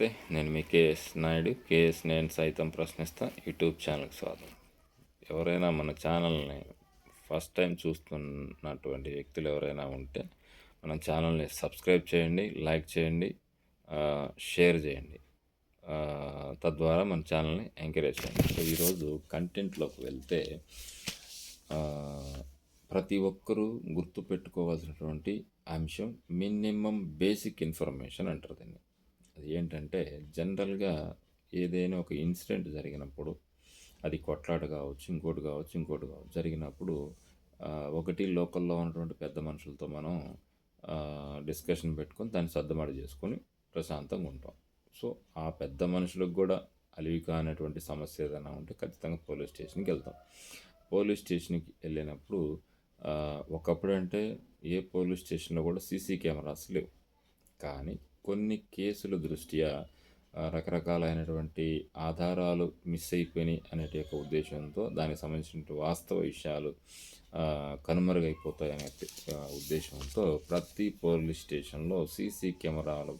నమస్తే నేను మీ KS Naidu. KS నేను సైతం ప్రశ్నిస్తా. యూట్యూబ్ ఛానల్కి స్వాగతం. ఎవరైనా మన ఛానల్ని ఫస్ట్ టైం చూస్తున్నటువంటి వ్యక్తులు ఎవరైనా ఉంటే మన ఛానల్ని సబ్స్క్రైబ్ చేయండి లైక్ చేయండి షేర్ చేయండి. తద్వారా మన ఛానల్ని ఎంకరేజ్ చేయండి. సో ఈరోజు కంటెంట్లోకి వెళ్తే ప్రతి ఒక్కరూ గుర్తుపెట్టుకోవాల్సినటువంటి అంశం మినిమం బేసిక్ ఇన్ఫర్మేషన్ అంటారు దీన్ని. అది ఏంటంటే జనరల్గా ఏదైనా ఒక ఇన్సిడెంట్ జరిగినప్పుడు అది కొట్లాట కావచ్చు ఇంకోటి కావచ్చు ఇంకోటి కావచ్చు జరిగినప్పుడు ఒకటి లోకల్లో ఉన్నటువంటి పెద్ద మనుషులతో మనం డిస్కషన్ పెట్టుకొని దాన్ని సర్దుమాటు చేసుకొని ప్రశాంతంగా ఉంటాం. సో ఆ పెద్ద మనుషులకు కూడా అలివి కానటువంటి సమస్య ఏదైనా ఉంటే ఖచ్చితంగా పోలీస్ స్టేషన్కి వెళ్తాం. పోలీస్ స్టేషన్కి వెళ్ళినప్పుడు ఒకప్పుడు అంటే ఏ పోలీస్ స్టేషన్లో కూడా సీసీ కెమెరాస్ లేవు. కానీ కొన్ని కేసుల దృష్ట్యా రకరకాలైనటువంటి ఆధారాలు మిస్ అయిపోయినాయి అనే ఒక ఉద్దేశంతో దానికి సంబంధించిన వాస్తవ విషయాలు కనుమరుగైపోతాయనే కనుమరుగైపోతాయి అనే ఉద్దేశంతో ప్రతి పోలీస్ స్టేషన్లో సీసీ కెమెరాలు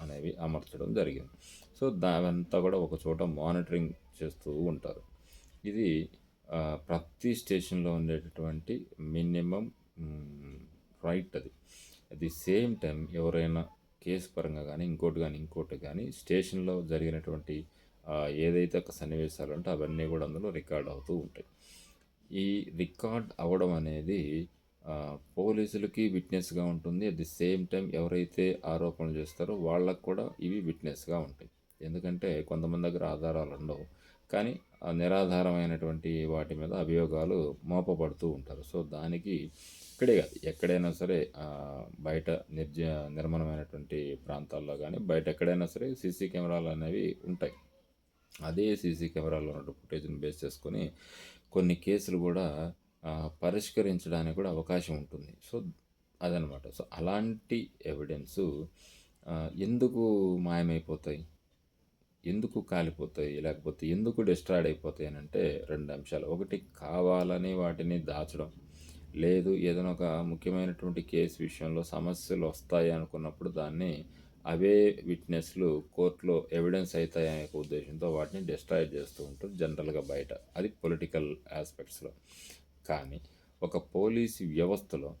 అనేవి అమర్చడం జరిగింది. సో దానంతా కూడా ఒక చోట మానిటరింగ్ చేస్తూ ఉంటారు. ఇది ప్రతి స్టేషన్లో ఉండేటటువంటి మినిమం రైట్ అది. అట్ ది సేమ్ టైం ఎవరైనా కేసు పరంగా కానీ ఇంకోటి కానీ ఇంకోటి కానీ స్టేషన్లో జరిగినటువంటి ఏదైతే ఒక సన్నివేశాలు ఉంటే అవన్నీ కూడా అందులో రికార్డ్ అవుతూ ఉంటాయి. ఈ రికార్డ్ అవ్వడం అనేది పోలీసులకి విట్నెస్గా ఉంటుంది. అట్ ది సేమ్ టైం ఎవరైతే ఆరోపణలు చేస్తారో వాళ్ళకు కూడా ఇవి విట్నెస్గా ఉంటాయి. ఎందుకంటే కొంతమంది దగ్గర ఆధారాలు ఉండవు. కానీ ఆ నిరాధారమైనటువంటి వాటి మీద అభియోగాలు మోపబడుతూ ఉంటారు. సో దానికి ఇక్కడే కాదు ఎక్కడైనా సరే బయట నిర్జ నిర్మలమైనటువంటి ప్రాంతాల్లో కానీ బయట ఎక్కడైనా సరే సీసీ కెమెరాలు అనేవి ఉంటాయి. అదే సీసీ కెమెరాలో ఉన్న ఫుటేజ్ని బేస్ చేసుకొని కొన్ని కేసులు కూడా పరిష్కరించడానికి కూడా అవకాశం ఉంటుంది. సో అదనమాట. సో అలాంటి ఎవిడెన్సు ఎందుకు మాయమైపోతాయి? ఎందుకు కాలిపోతాయి లేకపోతే ఎందుకు డిస్ట్రాయిడ్ అయిపోతాయి అని అంటే రెండు అంశాలు. ఒకటి కావాలని వాటిని దాచడం. లేదు ఏదైనా ఒక ముఖ్యమైనటువంటి కేసు విషయంలో సమస్యలు వస్తాయి అనుకున్నప్పుడు దాన్ని అవే విట్నెస్లు కోర్టులో ఎవిడెన్స్ అవుతాయి అనే ఒక ఉద్దేశంతో వాటిని డిస్ట్రాయ్ చేస్తూ ఉంటారు జనరల్గా బయట. అది పొలిటికల్ ఆస్పెక్ట్స్లో. కానీ ఒక పోలీసు వ్యవస్థలో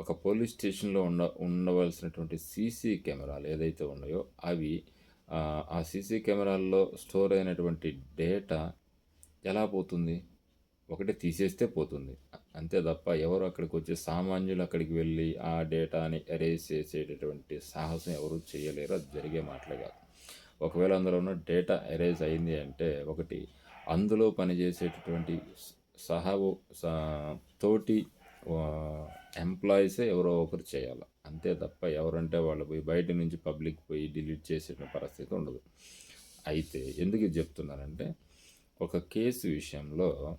ఒక పోలీస్ స్టేషన్లో ఉండ ఉండవలసినటువంటి సీసీ కెమెరాలు ఏదైతే ఉన్నాయో అవి ఆ, సీసీ కెమెరాల్లో స్టోర్ అయినటువంటి డేటా ఎలా పోతుంది? ఒకటి తీసేస్తే పోతుంది. అంతే తప్ప ఎవరు అక్కడికి వచ్చి సామాన్యులు అక్కడికి వెళ్ళి ఆ డేటాని ఎరేజ్ చేసేటటువంటి సాహసం ఎవరు చేయలేరు. అది జరిగే మాటలే కాదు. ఒకవేళ అందులో ఉన్న డేటా ఎరేజ్ అయింది అంటే ఒకటి అందులో పనిచేసేటటువంటి సహా తోటి ఎంప్లాయీసే ఎవరో ఒకరు చేయాలి. అంతే తప్ప ఎవరంటే వాళ్ళు పోయి బయట నుంచి పబ్లిక్ పోయి డిలీట్ చేసిన పరిస్థితి ఉండదు. అయితే ఎందుకు ఇది చెప్తున్నానంటే ఒక కేసు విషయంలో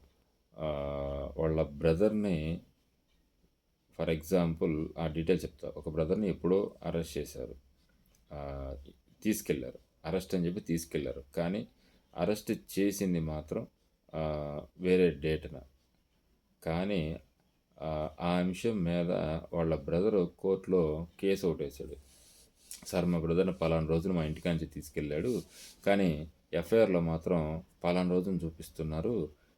వాళ్ళ బ్రదర్ని ఫర్ ఎగ్జాంపుల్ ఆ డీటెయిల్ చెప్తా. ఒక బ్రదర్ని ఎప్పుడో అరెస్ట్ చేశారు. తీసుకెళ్ళారు. అరెస్ట్ అని చెప్పి తీసుకెళ్ళారు. కానీ అరెస్ట్ చేసింది మాత్రం వేరే డేట్న. కానీ ఆ, అంశం మీద వాళ్ళ బ్రదరు కోర్టులో కేసు ఒకటి వేశాడు సార్ మా బ్రదర్ని పలానా రోజున మా ఇంటికాంచి తీసుకెళ్ళాడు. కానీ ఎఫ్ఐఆర్లో మాత్రం పలానా రోజున చూపిస్తున్నారు.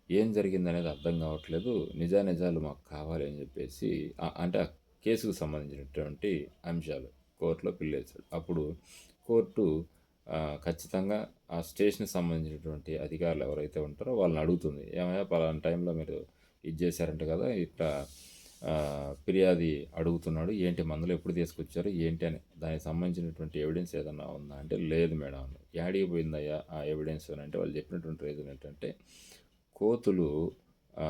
ఏం జరిగింది అనేది అర్థం కావట్లేదు. నిజానిజాలు మాకు కావాలి అని చెప్పేసి అంటే ఆ కేసుకు సంబంధించినటువంటి అంశాలు కోర్టులో పిల్లేశాడు. అప్పుడు కోర్టు ఖచ్చితంగా ఆ స్టేషన్కి సంబంధించినటువంటి అధికారులు ఎవరైతే ఉంటారో వాళ్ళని అడుగుతుంది. ఏమయ్యా పలానా టైంలో మీరు ఇది చేశారంట కదా ఇట్లా ఫిర్యాది అడుగుతున్నాడు ఏంటి మందులు ఎప్పుడు తీసుకొచ్చారు ఏంటి అని. దానికి సంబంధించినటువంటి ఎవిడెన్స్ ఏదన్నా ఉందా అంటే లేదు మేడం. యాడికి పోయిందయ్యా ఆ ఎవిడెన్స్ అని అంటే వాళ్ళు చెప్పినటువంటి రీజన్ ఏంటంటే కోతులు ఆ,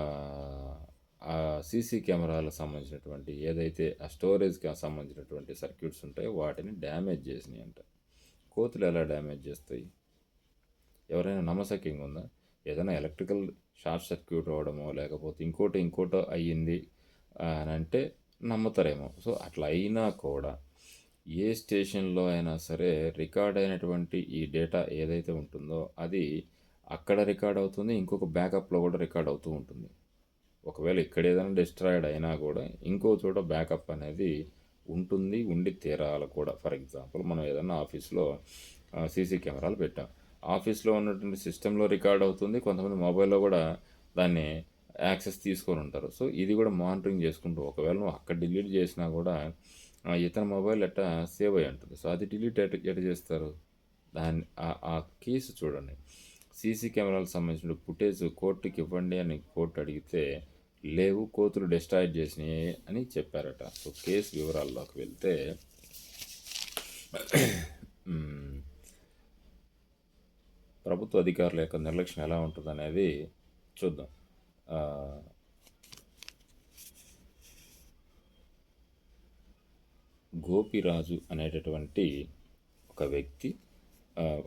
ఆ సీసీ కెమెరాలకు సంబంధించినటువంటి ఏదైతే ఆ స్టోరేజ్కి సంబంధించినటువంటి సర్క్యూట్స్ ఉంటాయో వాటిని డ్యామేజ్ చేసినాయి అంట కోతులు ఎలా డ్యామేజ్ చేస్తాయి? ఎవరైనా నమ్మసక్యంగా ఉందా? ఏదైనా ఎలక్ట్రికల్ షార్ట్ సర్క్యూట్ అవ్వడమో లేకపోతే ఇంకోటి ఇంకోటో అయ్యింది అని అంటే నమ్ముతారేమో. సో అట్లా అయినా కూడా ఏ స్టేషన్లో అయినా సరే రికార్డ్ అయినటువంటి ఈ డేటా ఏదైతే ఉంటుందో అది అక్కడ రికార్డ్ అవుతుంది ఇంకొక బ్యాకప్లో కూడా రికార్డ్ అవుతూ ఉంటుంది. ఒకవేళ ఇక్కడ ఏదైనా డిస్ట్రాయిడ్ అయినా కూడా ఇంకో చోట బ్యాకప్ అనేది ఉంటుంది ఉండి తీరాలి కూడా. ఫర్ ఎగ్జాంపుల్ మనం ఏదైనా ఆఫీస్లో సీసీ కెమెరాలు పెట్టాం. ఆఫీస్లో ఉన్నటువంటి సిస్టంలో రికార్డ్ అవుతుంది. కొంతమంది మొబైల్లో కూడా దాన్ని యాక్సెస్ తీసుకొని ఉంటారు. సో ఇది కూడా మానిటరింగ్ చేసుకుంటూ ఒకవేళ నువ్వు అక్కడ డిలీట్ చేసినా కూడా ఆ, ఇతని మొబైల్ ఎట్టా సేవ్ అయి ఉంటుంది. సో అది డిలీట్ ఎట్ ఎట్ చేస్తారు? దాన్ని ఆ- కేసు చూడండి. సీసీ కెమెరాలకు సంబంధించిన ఫుటేజ్ కోర్టుకి ఇవ్వండి అని కోర్టు అడిగితే లేవు కోతులు డిస్ట్రాయిడ్ చేసినాయి అని చెప్పారట. సో కేసు వివరాల్లోకి వెళ్తే ప్రభుత్వ అధికారుల యొక్క నిర్లక్ష్యం ఎలా ఉంటుంది అనేది చూద్దాం గోపిరాజు అనేటటువంటి ఒక వ్యక్తి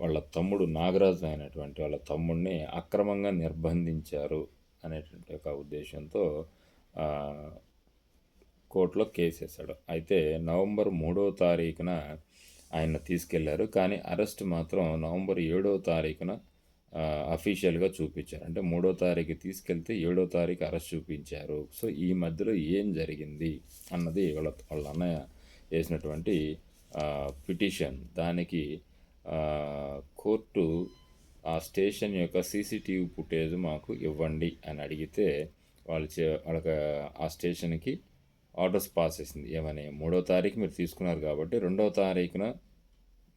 వాళ్ళ తమ్ముడు నాగరాజు అయినటువంటి వాళ్ళ తమ్ముడిని అక్రమంగా నిర్బంధించారు అనేటువంటి ఒక ఉద్దేశంతో కోర్టులో కేసు వేశాడు అయితే నవంబర్ మూడో తారీఖున ఆయన తీసుకెళ్ళారు. కానీ అరెస్ట్ మాత్రం నవంబర్ ఏడవ తారీఖున అఫీషియల్గా చూపించారు. అంటే మూడో తారీఖు తీసుకెళ్తే ఏడో తారీఖు అరెస్ట్ చూపించారు. సో ఈ మధ్యలో ఏం జరిగింది అన్నది వాళ్ళ వాళ్ళ అన్నయ్య వేసినటువంటి పిటిషన్. దానికి కోర్టు ఆ స్టేషన్ యొక్క సీసీటీవీ ఫుటేజ్ మాకు ఇవ్వండి అని అడిగితే వాళ్ళు చే వాళ్ళకి ఆ స్టేషన్కి ఆర్డర్స్ పాస్ చేసింది. ఏమని? మూడో తారీఖు మీరు తీసుకున్నారు కాబట్టి రెండవ తారీఖున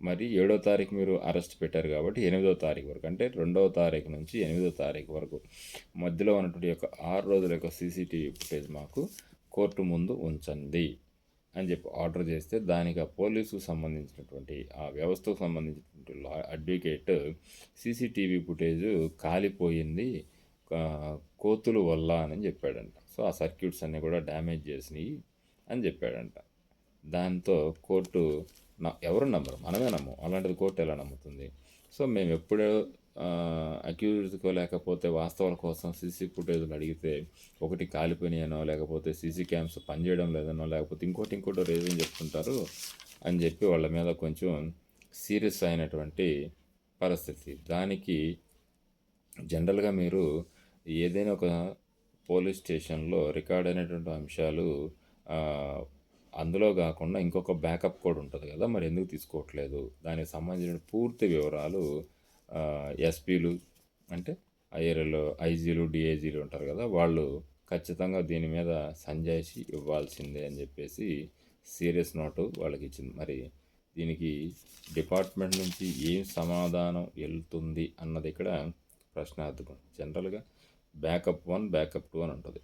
మరి ఏడో తారీఖు మీరు అరెస్ట్ పెట్టారు కాబట్టి ఎనిమిదో తారీఖు వరకు అంటే రెండవ తారీఖు నుంచి ఎనిమిదో తారీఖు వరకు మధ్యలో ఉన్నటువంటి యొక్క ఆరు రోజుల యొక్క సీసీటీవీ ఫుటేజ్ మాకు కోర్టు ముందు ఉంచండి అని చెప్పి ఆర్డర్ చేస్తే దానికి ఆ పోలీసుకు సంబంధించినటువంటి ఆ వ్యవస్థకు సంబంధించినటువంటి లా అడ్వకేట్ సీసీటీవీ ఫుటేజ్ కాలిపోయింది. కోతుల వల్ల అని చెప్పాడంట. సో ఆ సర్క్యూట్స్ అన్నీ కూడా డ్యామేజ్ చేసినాయి అని చెప్పాడంట. దాంతో కోర్టు ఎవరు నమ్మరు మనమే నమ్మం అలాంటిది కోర్టు ఎలా నమ్ముతుంది? సో మేము ఎప్పుడో అక్యూజ్కో లేకపోతే వాస్తవాల కోసం సీసీ ఫుటేజ్లు అడిగితే ఒకటి కాలిపోయినాయనో లేకపోతే సీసీ క్యామ్స్ పనిచేయడం లేదనో లేకపోతే ఇంకోటి ఇంకోటి రీజన్ చెప్తుంటారు అని చెప్పి వాళ్ళ మీద కొంచెం సీరియస్ అయినటువంటి పరిస్థితి. దానికి జనరల్గా మీరు ఏదైనా ఒక పోలీస్ స్టేషన్లో రికార్డ్ అయినటువంటి అంశాలు అందులో కాకుండా ఇంకొక బ్యాకప్ కూడా ఉంటుంది కదా మరి ఎందుకు తీసుకోవట్లేదు? దానికి సంబంధించిన పూర్తి వివరాలు ఎస్పీలు అంటే ఐఆర్ఎల్ ఐజీలు డిఐజీలు ఉంటారు కదా వాళ్ళు ఖచ్చితంగా దీని మీద సంజాయిషి ఇవ్వాల్సిందే అని చెప్పేసి సీరియస్ నోటు వాళ్ళకి ఇచ్చింది. మరి దీనికి డిపార్ట్మెంట్ నుంచి ఏం సమాధానం వెళ్తుంది అన్నది ఇక్కడ ప్రశ్నార్థకం. జనరల్గా బ్యాకప్ వన్ బ్యాకప్ టూ అని ఉంటుంది.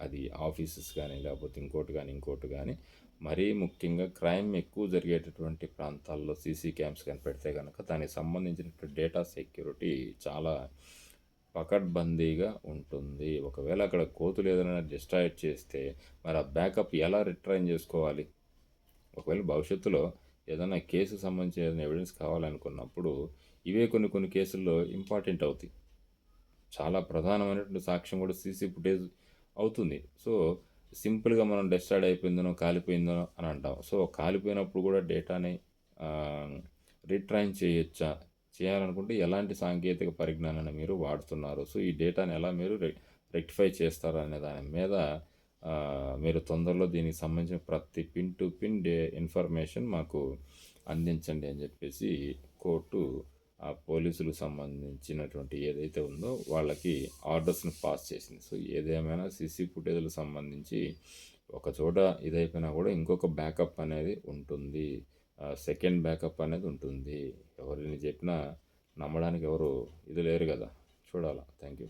అది ఆఫీసెస్ కానీ లేకపోతే ఇంకోటి కానీ ఇంకోటి కానీ. మరీ ముఖ్యంగా క్రైమ్ ఎక్కువ జరిగేటటువంటి ప్రాంతాల్లో సీసీ క్యామ్స్ కానీ పెడితే కనుక దానికి సంబంధించినటువంటి డేటా సెక్యూరిటీ చాలా పకడ్బందీగా ఉంటుంది. ఒకవేళ అక్కడ కోతులు ఏదైనా డిస్ట్రాయిడ్ చేస్తే మరి ఆ బ్యాకప్ ఎలా రిట్రైన్ చేసుకోవాలి? ఒకవేళ భవిష్యత్తులో ఏదైనా కేసు సంబంధించిన ఏదైనా ఎవిడెన్స్ కావాలనుకున్నప్పుడు ఇవే కొన్ని కొన్ని కేసుల్లో ఇంపార్టెంట్ అవుతాయి. చాలా ప్రధానమైనటువంటి సాక్ష్యం కూడా సీసీ ఫుటేజ్ అవుతుంది. సో సింపుల్గా మనం డెస్ట్రాయిడ్ అయిపోయిందనో కాలిపోయిందనో అని అంటాం. సో కాలిపోయినప్పుడు కూడా డేటాని రిట్రైన్ చేయొచ్చా? చేయాలనుకుంటే ఎలాంటి సాంకేతిక పరిజ్ఞానాన్ని మీరు వాడుతున్నారు? సో ఈ డేటాని ఎలా మీరు రెక్టిఫై చేస్తారు అనే దాని మీద మీరు తొందరలో దీనికి సంబంధించిన ప్రతి pin to pin day information మాకు అందించండి అని చెప్పేసి కోర్టు ఆ పోలీసులకు సంబంధించినటువంటి ఏదైతే ఉందో వాళ్ళకి ఆర్డర్స్ని పాస్ చేసింది. సో ఏదేమైనా సీసీ ఫుటేజ్లకు సంబంధించి ఒక చోట ఇదైపోయినా కూడా ఇంకొక బ్యాకప్ అనేది ఉంటుంది. సెకండ్ బ్యాకప్ అనేది ఉంటుంది. ఎవరిని చెప్పినా నమ్మడానికి ఎవరు ఇది లేరు కదా. చూడాలా. Thank you